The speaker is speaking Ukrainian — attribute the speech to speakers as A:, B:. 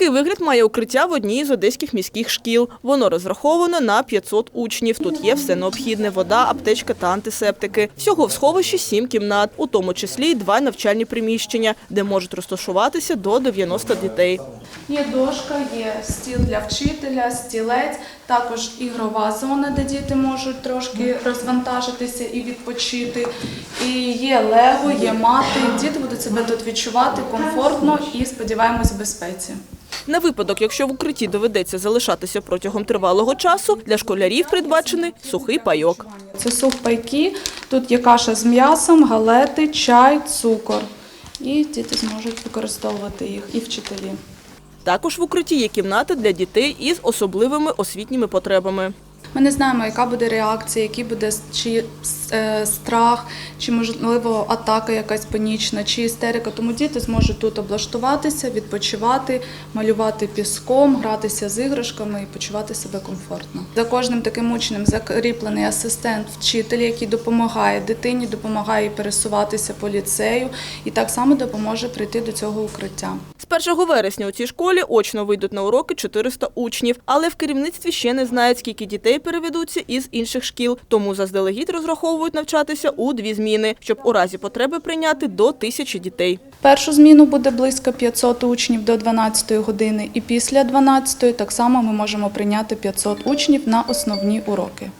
A: Такий вигляд має укриття в одній з одеських міських шкіл. Воно розраховано на 500 учнів. Тут є все необхідне – вода, аптечка та антисептики. Всього в сховищі сім кімнат, у тому числі й два навчальні приміщення, де можуть розташуватися до 90 дітей.
B: Є дошка, є стіл для вчителя, стілець, також ігрова зона, де діти можуть трошки розвантажитися і відпочити. І є лего, є мати. Діти будуть себе тут відчувати комфортно і сподіваємось в безпеці.
A: На випадок, якщо в укритті доведеться залишатися протягом тривалого часу, для школярів передбачений сухий пайок.
B: Це сухпайки, тут є каша з м'ясом, галети, чай, цукор. І діти зможуть використовувати їх і вчителі.
A: Також в укритті є кімнати для дітей із особливими освітніми потребами.
B: Ми не знаємо, яка буде реакція, який буде чи е, страх, чи можливо атака якась панічна, чи істерика. Тому діти зможуть тут облаштуватися, відпочивати, малювати піском, гратися з іграшками і почувати себе комфортно. За кожним таким учнем закріплений асистент вчителя, який допомагає дитині, допомагає пересуватися по ліцею, і так само допоможе прийти до цього укриття.
A: З 1 вересня у цій школі очно вийдуть на уроки 400 учнів, але в керівництві ще не знають, скільки дітей переведуться із інших шкіл, тому заздалегідь розраховують навчатися у дві зміни, щоб у разі потреби прийняти до тисячі дітей.
B: Першу зміну буде близько 500 учнів до 12 години, і після 12 так само ми можемо прийняти 500 учнів на основні уроки.